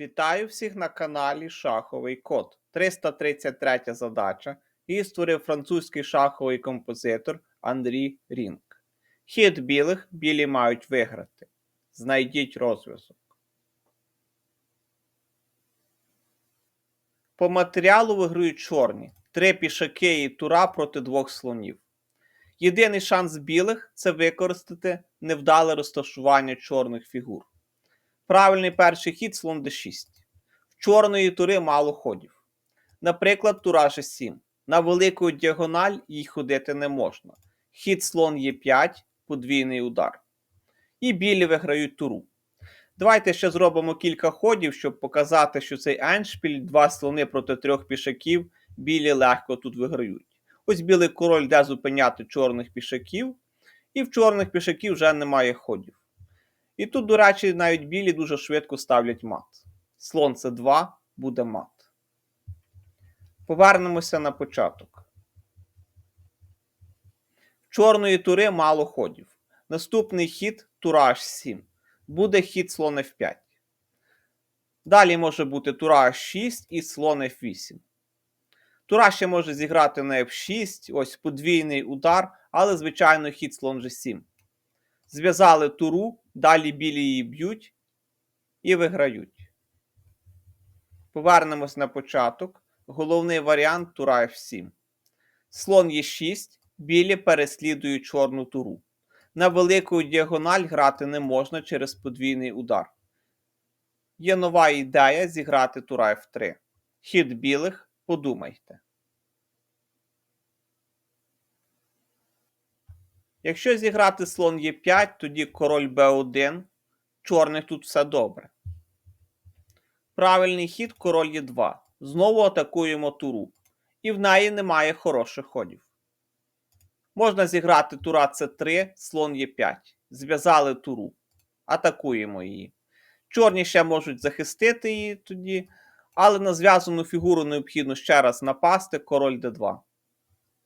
Вітаю всіх на каналі Шаховий Код. 333 задача. Її створив французький шаховий композитор Андрій Рінк. Хід білих білі мають виграти. Знайдіть розв'язок. По матеріалу виграють чорні. Три пішаки і тура проти двох слонів. Єдиний шанс білих це використати невдале розташування чорних фігур. Правильний перший хід слон d6. В чорної тури мало ходів. Наприклад, тура g7. На велику діагональ їй ходити не можна. Хід слон Е5, подвійний удар. І білі виграють туру. Давайте ще зробимо кілька ходів, щоб показати, що цей еншпіль, два слони проти трьох пішаків, білі легко тут виграють. Ось білий король йде зупиняти чорних пішаків, і в чорних пішаків вже немає ходів. І тут, до речі, навіть білі дуже швидко ставлять мат. Слон це 2 буде мат. Повернемося на початок. Чорної тури мало ходів. Наступний хід тура H7. Буде хід слон F5. Далі може бути тура H6 і слон F8. Тура ще може зіграти на F6, ось подвійний удар, але, звичайно, хід слон G7. Зв'язали туру, далі білі її б'ють і виграють. Повернемось на початок. Головний варіант тура F7. Слон Е6, білі переслідують чорну туру. На велику діагональ грати не можна через подвійний удар. Є нова ідея зіграти тура F3. Хід білих, подумайте. Якщо зіграти слон Е5, тоді король Б1. Чорних тут все добре. Правильний хід король Е2. Знову атакуємо туру. І в неї немає хороших ходів. Можна зіграти тура С3, слон Е5. Зв'язали туру. Атакуємо її. Чорні ще можуть захистити її тоді, але на зв'язану фігуру необхідно ще раз напасти король Д2.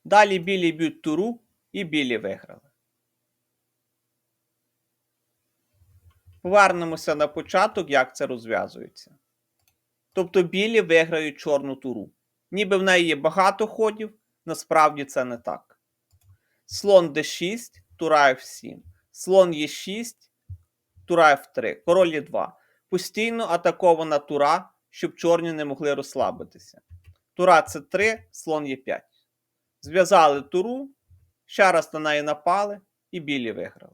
Далі білі б'ють туру і білі виграли. Повернемося на початок, як це розв'язується. Тобто білі виграють чорну туру. Ніби в неї є багато ходів, насправді це не так. Слон d6, тура f7. Слон Е6, тура f3, король Е2. Постійно атакована тура, щоб чорні не могли розслабитися. Тура С3, слон Е5. Зв'язали туру, ще раз на неї напали і білі виграли.